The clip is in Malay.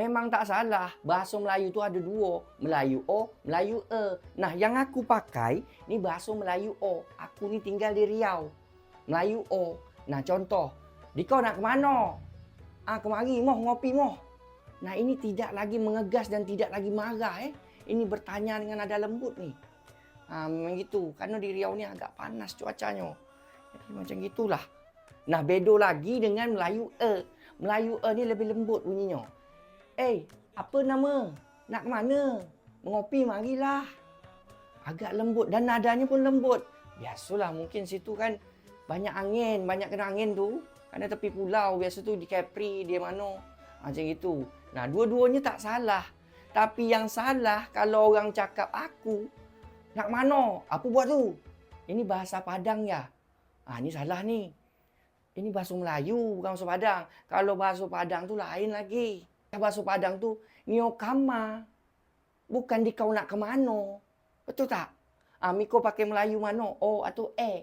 Memang tak salah. Bahasa Melayu tu ada dua. Melayu O, Melayu E. Nah, yang aku pakai ni bahasa Melayu O. Aku ni tinggal di Riau. Melayu O. Nah, contoh. Dikau nak ke mana? Ah, kemari moh ngopi moh. Nah, ini tidak lagi mengegas dan tidak lagi marah eh. Ini bertanya dengan nada lembut ni. Ha, memang gitu. Kerana di Riau ni agak panas cuacanya. Jadi macam gitulah. Nah, bedo lagi dengan Melayu E. Melayu E ni lebih lembut bunyinya. Eh, apa nama? Nak ke mana? Mengopi marilah. Agak lembut dan nadanya pun lembut. Biasalah mungkin situ kan banyak angin, banyak kena angin tu. Kerana tepi pulau, biasa tu di Capri, dia mana. Ha, macam itu. Nah, dua-duanya tak salah. Tapi yang salah kalau orang cakap aku, nak mana? Apa buat tu? Ini bahasa Padang ya? Ah, ni salah ni. Ini bahasa Melayu, bukan bahasa Padang. Kalau bahasa Padang tu lain lagi. Bahasa Padang tu niokama. Bukan di kau nak ke mana. Betul tak? Ah, Miko pakai Melayu mana? O atau E.